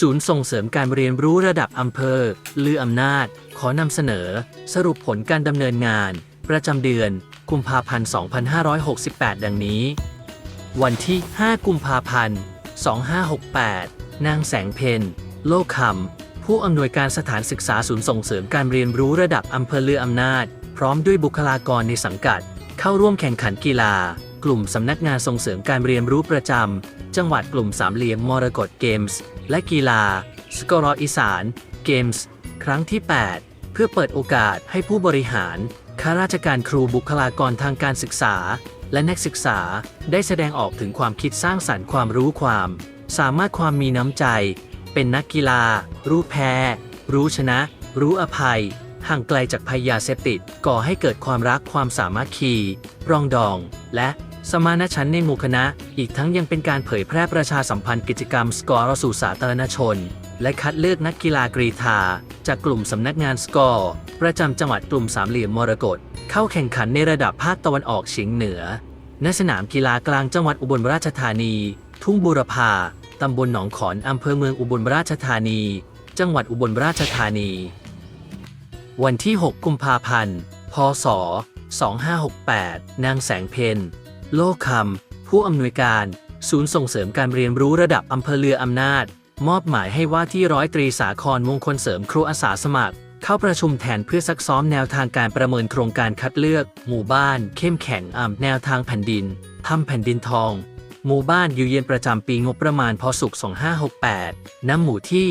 ศูนย์ส่งเสริมการเรียนรู้ระดับอำเภอ ลืออำนาจ ขอนำเสนอ สรุปผลการดำเนินงาน ประจำเดือน กุมภาพันธ์ 2568 ดังนี้ วันที่ 5 กุมภาพันธ์ 2568 นางแสงเพนโลกคำผู้อำนวยการสถานศึกษาศูนย์ส่งเสริมการเรียนรู้ระดับอำเภอเลืออำนาจ พร้อมด้วยบุคลากรในสังกัด เข้าร่วมแข่งขันกีฬา กลุ่มสำนักงานส่งเสริมการเรียนรู้ประจำ จังหวัดกลุ่มสามเหลี่ยมมรกตเกมส์ และกีฬา สกอรออีสาน เกมส์ ครั้งที่ 8 เพื่อเปิดโอกาสให้ผู้บริหาร ข้าราชการครูบุคลากรทางการศึกษา และนักศึกษาได้แสดงออกถึงความคิดสร้างสรรค์ความรู้ความ สามารถความมีน้ำใจ เป็นนักกีฬา รู้แพ้ รู้ชนะ รู้อภัยห่างไกลจากภัยยาเสพติดก่อให้เกิดความรักความสามัคคี ปรองดอง และ สมานฉันท์ในหมู่คณะ อีกทั้งยังเป็นการเผยแพร่ประชาสัมพันธ์กิจกรรมสกอร์สู่สาธารณชน และคัดเลือกนักกีฬากรีธา จากกลุ่มสำนักงานสกอร์ประจำจังหวัดกลุ่มสามเหลี่ยมมรกตเข้าแข่งขันในระดับภาคตะวันออกเฉียงเหนือ ณสนามกีฬากลางจังหวัดอุบลราชธานี ทุ่งบูรพาตำบลหนองขอนอำเภอเมืองอุบลราชธานี จังหวัดอุบลราชธานี วันที่ 6 กุมภาพันธ์ พศ 2568 นางแสงเพน โลกคำผู้อำนวยการ ศูนย์ส่งเสริมการเรียนรู้ระดับอำเภอเรืออำนาจ มอบหมายให้ว่าที่ร้อยตรีสาครมงคลเสริมครูอาสาสมัคร เข้าประชุมแทนเพื่อซักซ้อมแนวทางการประเมินโครงการคัดเลือก หมู่บ้าน เข้มแข็งอ่ำแนวทางแผ่นดินทำแผ่นดินทองหมู่บ้านอยู่เย็นประจำปีงบประมาณพศ2568น้ำหมู่ที่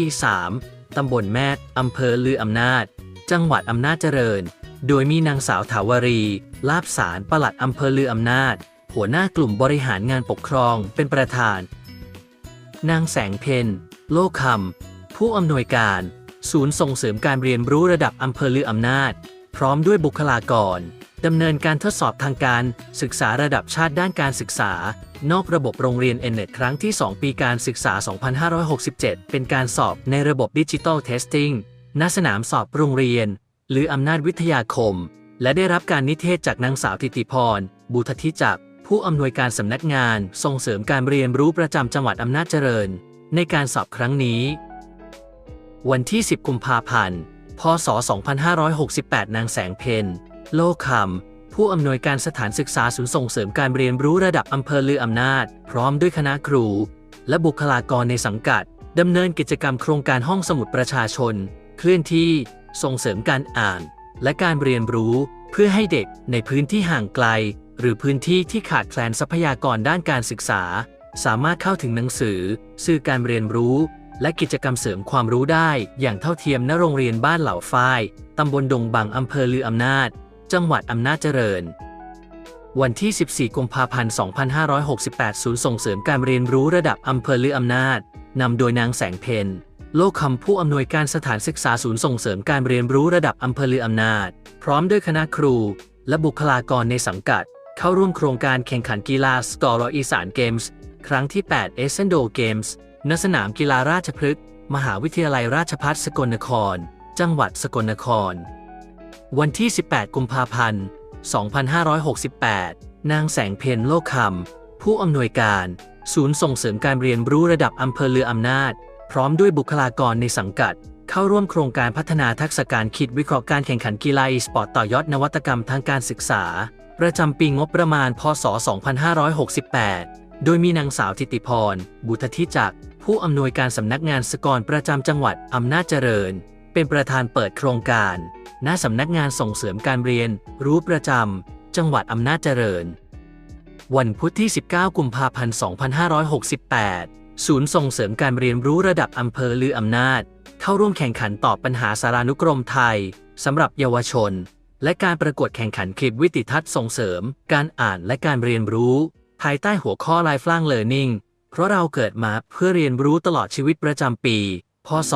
3 ตำบลแมกอำเภอลืออำนาจ จังหวัดอำนาจเจริญ โดยมีนางสาวถาวรี ลาบสารปลัดอำเภอลืออำนาจ หัวหน้ากลุ่มบริหารงานปกครองเป็นประธาน นางแสงเพนโลกคำผู้อำนวยการ ศูนย์ส่งเสริมการเรียนรู้ระดับอำเภอลืออำนาจ พร้อมด้วยบุคลากรดำเนินการทดสอบทางการศึกษาระดับชาติด้านการศึกษา นอกระบบโรงเรียนเอเน็ตครั้งที่ 2 ปีการศึกษา 2567 เป็นการสอบในระบบดิจิ t a ลเทสติ้งณสนามสอบโรงเรียน หรืออำนาจวิทยาคม และได้รับการนิเทศจากนางสาวทิติพร บุทธิจักร ผู้อำนวยการสำนักงานส่งเสริมการเรียนรู้ประจำจังหวัดอำนาจเจริญ ในการสอบครั้งนี้ วันที่ 10 กุมภาพันธ์ พศ 2568 นางแสงเพนโลคำผู้อำนวยการสถานศึกษาศูนย์ส่งเสริมการเรียนรู้ระดับอำเภอลืออำนาจ พร้อมด้วยคณะครู และบุคลากรในสังกัดดำเนินกิจกรรมโครงการห้องสมุดประชาชน เคลื่อนที่ส่งเสริมการอ่าน และการเรียนรู้เพื่อให้เด็กในพื้นที่ห่างไกล หรือพื้นที่ที่ขาดแคลนทรัพยากรด้านการศึกษา สามารถเข้าถึงหนังสือ สื่อการเรียนรู้ และกิจกรรมเสริมความรู้ได้ อย่างเท่าเทียมณโรงเรียนบ้านเหล่าฝ้ายตำบลดงบังอำเภอลืออำนาจ จังหวัดอำนาจเจริญ วันที่ 14 กุมภาพันธ์ 2568 ศูนย์ส่งเสริมการเรียนรู้ระดับอำเภอลืออำนาจนำโดยนางแสงเพนโลกคำผู้อำนวยการสถานศึกษาศูนย์ส่งเสริมการเรียนรู้ระดับอำเภอลืออำนาจ พร้อมด้วยคณะครู และบุคลากรในสังกัด เข้าร่วมโครงการแข่งขันกีฬาสกอร์อีสานเกมส์ ครั้งที่ 8 เอเซนโดเกมส์ ณ สนามกีฬาราชพฤกษ์ มหาวิทยาลัยราชภัฏสกลนคร จังหวัดสกลนคร วันที่ 18 กุมภาพันธ์ 2568 นางแสงเพนโลคำ ผู้อำนวยการ ศูนย์ส่งเสริมการเรียนรู้ระดับอำเภอเรืออำนาจ พร้อมด้วยบุคลากรในสังกัดเข้าร่วมโครงการพัฒนาทักษะการคิดวิเคราะห์การแข่งขันกีฬาอีสปอร์ตต่อยอดนวัตกรรมทางการศึกษา ประจำปีงบประมาณ พศ 2568 โดยมีนางสาวทิติพร บุตรธิจักร ผู้อำนวยการสำนักงานสกรประจำจังหวัดอำนาจเจริญ เป็นประธานเปิดโครงการ ณ สำนักงานส่งเสริมการเรียน รู้ประจำ จังหวัดอำนาจเจริญ วันพุธที่ 19 กุมภาพันธ์ 2568 ศูนย์ส่งเสริมการเรียนรู้ระดับอำเภอลืออำนาจ เข้าร่วมแข่งขันตอบปัญหาสารานุกรมไทยสำหรับเยาวชน และการประกวดแข่งขันคลิปวิติทัศน์ส่งเสริม การอ่านและการเรียนรู้ ภายใต้หัวข้อ Lifelong Learning เพราะเราเกิดมาเพื่อเรียนรู้ตลอดชีวิตประจำปี พศ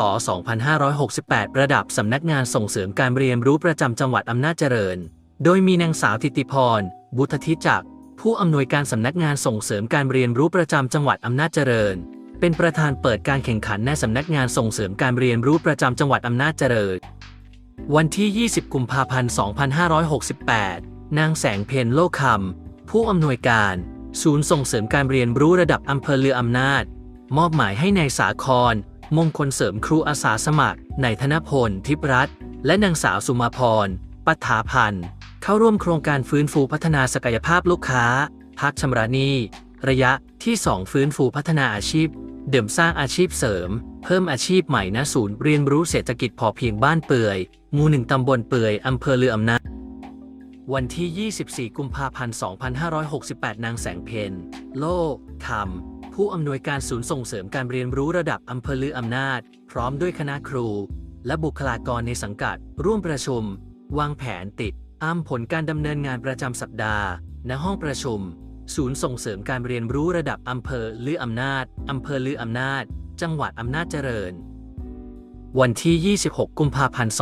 2568 ระดับสำนักงานส่งเสริมการเรียนรู้ประจำจังหวัดอำนาจเจริญ โดยมีนางสาวทิติพร บุตรธิจักร ผู้อำนวยการสำนักงานส่งเสริมการเรียนรู้ประจำจังหวัดอำนาจเจริญ เป็นประธานเปิดการแข่งขันในสำนักงานส่งเสริมการเรียนรู้ประจำจังหวัดอำนาจเจริญ วันที่ 20 กุมภาพันธ์ 2568 นางแสงเพนโลคำผู้อำนวยการ ศูนย์ส่งเสริมการเรียนรู้ระดับอำเภอเรืออำนาจ มอบหมายให้นายสาคร มงคลเสริมครูอาสาสมัครนายธนพล ทิพรัตน์และนางสาวสุมาพร ปัฏฐาพันธ์ เข้าร่วมโครงการฟื้นฟูพัฒนาศักยภาพลูกค้า พักชำระหนี้ระยะที่ 2 ฟื้นฟูพัฒนาอาชีพ เดิมสร้างอาชีพเสริม เพิ่มอาชีพใหม่ณศูนย์เรียนรู้เศรษฐกิจพอเพียงบ้านเปื่อย หมู่หนึ่งตำบลเปื่อยอำเภอเรืออำนาจวันที่ 24 กุมภาพันธ์ 2568 นางแสงเพนโลกคำผู้อำนวยการศูนย์ส่งเสริมการเรียนรู้ระดับอำเภอลืออำนาจ พร้อมด้วยคณะครู และบุคลากรในสังกัด ร่วมประชุม วางแผนติดอ้ามผลการดำเนินงานประจำสัปดาห์ ณห้องประชุม ศูนย์ส่งเสริมการเรียนรู้ระดับอำเภอลืออำนาจอำเภอลืออำนาจ จังหวัดอำนาจเจริญ วันที่ 26 กุมภาพันธ์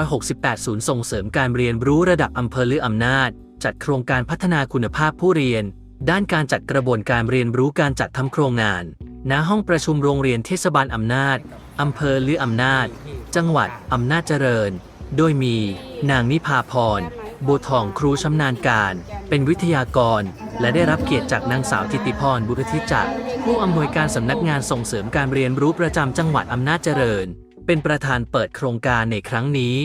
2568 ศูนย์ส่งเสริมการเรียนรู้ระดับอำเภอลืออำนาจ จัดโครงการพัฒนาคุณภาพผู้เรียน ด้านการจัดกระบวนการเรียนรู้การจัดทำโครงงาน ณ ห้องประชุมโรงเรียนเทศบาลอำนาจอำเภอลืออำนาจ จังหวัดอำนาจเจริญ โดยมี นางนิพาพรบัวทองครูชำนาญการ เป็นวิทยากร และได้รับเกียรติจากนางสาวทิติพรบุรทิจักรผู้อำนวยการสำนักงานส่งเสริมการเรียนรู้ประจำจังหวัดอำนาจเจริญ เป็นประธานเปิดโครงการในครั้งนี้